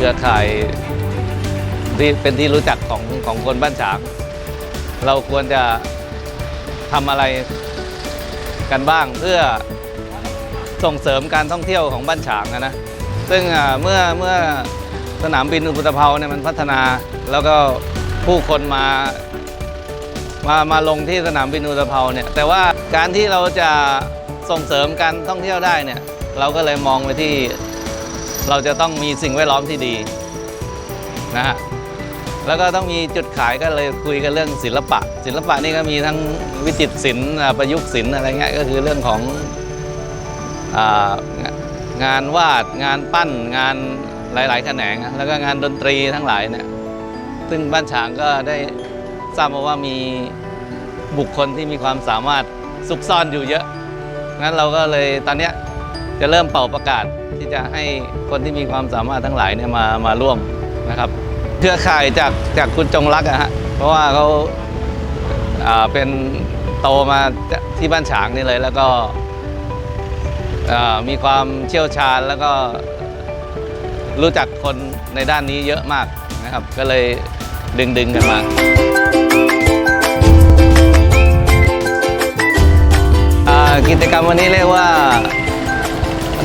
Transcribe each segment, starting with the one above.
เครือข่ายที่เป็นที่รู้จักของของคนบ้านฉาง เราควรจะทำอะไรกันบ้างเพื่อส่งเสริมการท่องเที่ยวของบ้านฉางอะนะ ซึ่งเมื่อเมื่อสนามบินอุตภเปาเนี่ยมันพัฒนา แล้วก็ผู้คนมามามาลงที่สนามบินอุตภเปาเนี่ย แต่ว่าการที่เราจะส่งเสริมการท่องเที่ยวได้เนี่ย เราก็เลยมองไปที่ เราจะต้องมีสิ่งแวดล้อมที่ดีนะฮะแล้วก็ต้องมีจุดขายก็เลยคุยกันเรื่องศิลปะ ศิลปะนี่ก็มีทั้งวิจิตรศิลป์ประยุกต์ศิลป์อะไรเงี้ยก็คือเรื่องขององานวาดงานปั้นงานหลาย ๆ แขนง แล้วก็งานดนตรีทั้งหลายเนี่ยซึ่งบ้านฉางก็ได้ทราบมาว่ามีบุคคลที่มีความสามารถซุกซ่อนอยู่เยอะงั้นเราก็เลยตอนนี้จะเริ่มเป่าประกาศ ที่จะให้คนที่มีความสามารถทั้งหลายเนี่ยมามาร่วมนะครับเครือข่ายจากจากคุณจงรักอะฮะเพราะว่าเขาอ่าเป็นโตมาที่บ้านฉางนี่เลย แล้วก็มีความเชี่ยวชาญแล้วก็รู้จักคนในด้านนี้เยอะมากนะครับ ก็เลยดึงดึงกันมาอ่ากิจกรรมวันนี้เรียกว่า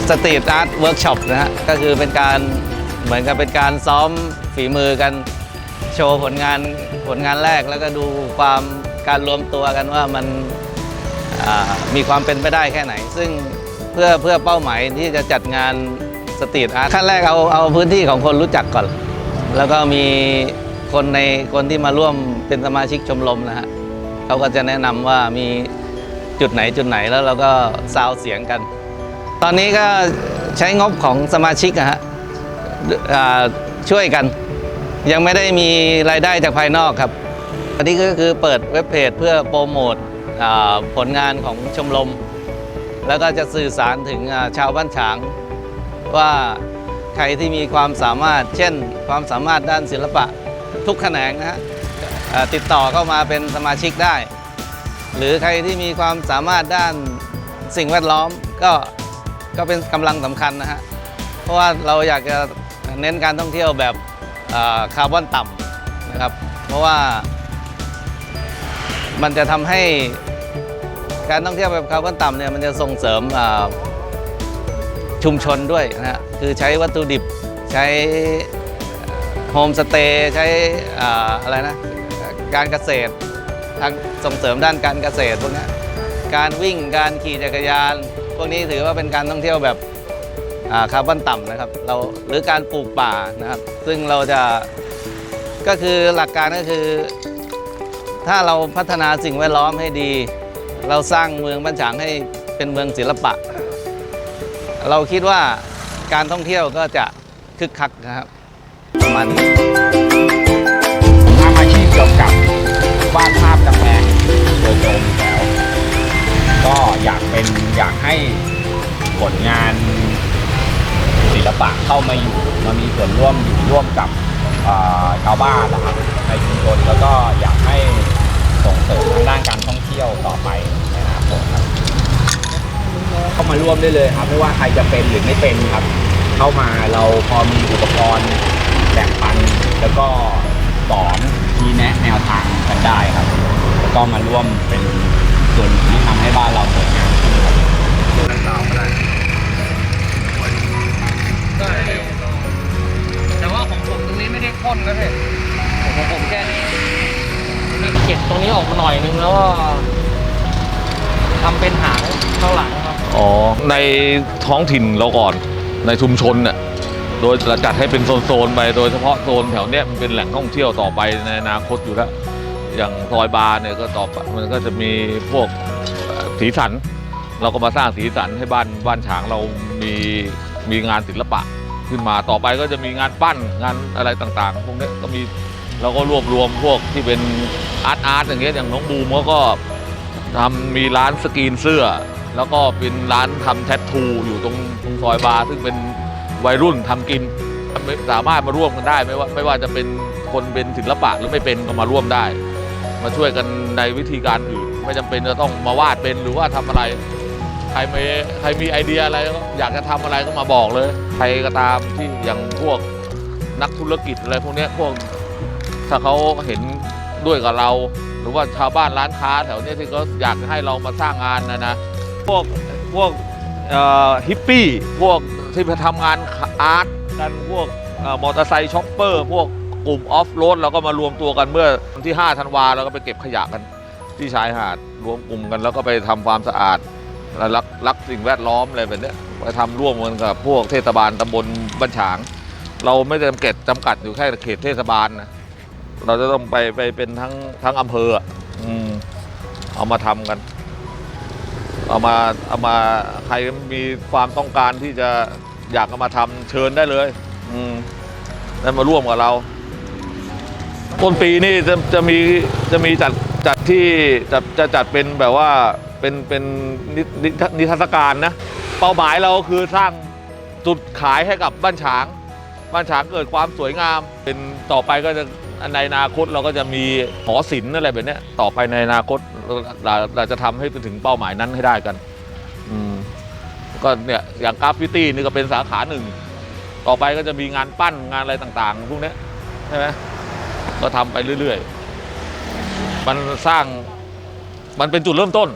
สตรีทอาร์ตเวิร์กช็อปนะฮะก็คือเป็นการเหมือนกับเป็นการซ้อมฝีมือกันโชว์ผลงานผลงานแรกแล้วก็ดูความการรวมตัวกันว่ามันมีความเป็นไปได้แค่ไหน ซึ่งเพื่อเพื่อเป้าหมายที่จะจัดงานสตรีทอาร์ตขั้นแรกเอาเอาพื้นที่ของคนรู้จักก่อน แล้วก็มีคนในคนที่มาร่วมเป็นสมาชิกชมรมนะฮะเขาก็จะแนะนำว่ามีจุดไหนจุดไหนแล้วเราก็ซาวเสียงกัน ตอนนี้ก็ใช้งบของสมาชิกอะฮะช่วยกัน ยังไม่ได้มีรายได้จากภายนอกครับ อันนี้ก็คือเปิดเว็บเพจเพื่อโปรโมทผลงานของชมรม แล้วก็จะสื่อสารถึงชาวบ้านฉาง ว่าใครที่มีความสามารถ เช่น ความสามารถด้านศิลปะทุกแขนงนะฮะติดต่อเข้ามาเป็นสมาชิกได้ หรือใครที่มีความสามารถด้านสิ่งแวดล้อมก็ ก็เป็นกำลังสำคัญนะฮะ เพราะว่าเราอยากจะเน้นการท่องเที่ยวแบบคาร์บอนต่ำนะครับ เพราะว่ามันจะทำให้การท่องเที่ยวแบบคาร์บอนต่ำเนี่ยมันจะส่งเสริมชุมชนด้วยนะฮะคือใช้วัตถุดิบใช้โฮมสเตย์ใช้อ่าอะไรนะการเกษตรทางส่งเสริมด้านการเกษตรพวกนี้การวิ่งการขี่จักรยาน พวกนี้ถือว่าเป็นการท่องเที่ยวแบบคาร์บอนต่ำนะครับเราหรือการปลูกป่านะครับ ซึ่งเราจะก็คือหลักการก็คือ ถ้าเราพัฒนาสิ่งแวดล้อมให้ดี เราสร้างเมืองบ้านฉางให้เป็นเมืองศิลปะ เราคิดว่าการท่องเที่ยวก็จะคึกคักนะครับประมาณนี้ทำอาชีพเกี่ยวกับวาดภาพกำแพงโดยตรง ก็อยากเป็นอยากให้ผลงานศิลปะเข้ามาอยู่มามีส่วนร่วมอยู่ร่วมกับชาวบ้านนะครับในชุมชนแล้วก็อยากให้ส่งเสริมทางด้านการท่องเที่ยวต่อไปนอนาคตครับเข้ามาร่วมได้เลยครับ ไม่ว่าใครจะเป็นหรือไม่เป็นครับ เข้ามาเราพอมีอุปกรณ์แบ่งปัน แล้วก็สอนชี้แนะแนวทางกันได้ครับ แล้วก็มาร่วมเป็น ส่วนหนึ่งที่ทำให้บ้านเราสวยงามขึ้นครับแต่ว่าของผมตรงนี้ไม่ได้พ่นนะพี่ของผมแค่นี้มีเก็บตรงนี้ออกมาหน่อยนึงแล้วก็ทำเป็นหางข้างหลังครับอ๋อ ในท้องถิ่นเราก่อนในชุมชนเนี่ยโดยจะจัดให้เป็นโซนๆไป โดยเฉพาะโซนแถวเนี้ยมันเป็นแหล่งท่องเที่ยวต่อไปในอนาคตอยู่แล้ว อย่างซอยบาร์เนี่ยก็ต่อไปมันก็จะมีพวกสีสัน เราก็มาสร้างสีสันให้บ้านบ้านฉางเรามีมีงานศิลปะขึ้นมาต่อไปก็จะมีงานปั้นงานอะไรต่างๆพวกนี้ก็มีเราก็รวบรวมพวกที่เป็นอาร์ตอาร์ตอย่างเงี้ยอย่างน้องบูมเขาก็ทำมีร้านสกรีนเสื้อ แล้วก็เป็นร้านทำแทททูอยู่ตรงตรงซอยบาร์ซึ่งเป็นวัยรุ่นทำกินสามารถมาร่วมกันได้ไม่ว่าไม่ว่าจะเป็นคนเป็นศิลปะหรือไม่เป็นก็มาร่วมได้ มาช่วยกันในวิธีการอื่น ไม่จำเป็นจะต้องมาวาดเป็นหรือว่าทำอะไร ใครมีใครมีไอเดียอะไรก็อยากจะทำอะไรก็มาบอกเลย ใครก็ตามที่อย่างพวกนักธุรกิจอะไรพวกเนี้ยพวกถ้าเขาเห็นด้วยกับเรา หรือว่าชาวบ้านร้านค้าแถวเนี้ยที่เขาอยากให้เรามาสร้างงานนะนะพวกพวกเอ่อฮิปปี้พวกที่ไปทำงานอาร์ตกันพวกเอ่อมอเตอร์ไซค์ช็อปเปอร์พวก กลุ่มออฟโรดเราก็มารวมตัวกันเมื่อวันที่5ธันวาเราก็ไปเก็บขยะกันที่ชายหาดรวมกลุ่มกัน แล้วก็ไปทำความสะอาดและรักรักสิ่งแวดล้อมอะไรแบบนี้ไปทำร่วมกันกับพวกเทศบาลตำบลบ้านฉาง เราไม่ได้จำกัดจำกัดอยู่แค่เขตเทศบาลนะเราจะต้องไปไปเป็นทั้งทั้งอำเภออืมเอามาทำกัน เอามาเอามาใครมีความต้องการที่จะอยากเอามาทำเชิญได้เลย อืมได้มาร่วมกับเรา ต้นปีนี่จะจะมีจะมีจัดจัดที่จะจะจัดเป็นแบบว่าเป็นเป็นนิทรรศการนะเป้าหมายเราคือสร้างจุดขายให้กับบ้านฉาง บ้านฉางเกิดความสวยงาม เป็นต่อไปก็จะในอนาคตเราก็จะมีหอศิลป์อะไรแบบนี้ต่อไปในอนาคตเราเราจะทำให้ถึงเป้าหมายนั้นให้ได้กันอืมก็เนี่ยอย่างกราฟฟิตี้นี่ก็เป็นสาขาหนึ่ง ต่อไปก็จะมีงานปั้นงานอะไรต่าง ๆ พวกนี้ใช่ไหม ก็ทำไปเรื่อยๆ มันสร้างมันเป็นจุดเริ่มต้น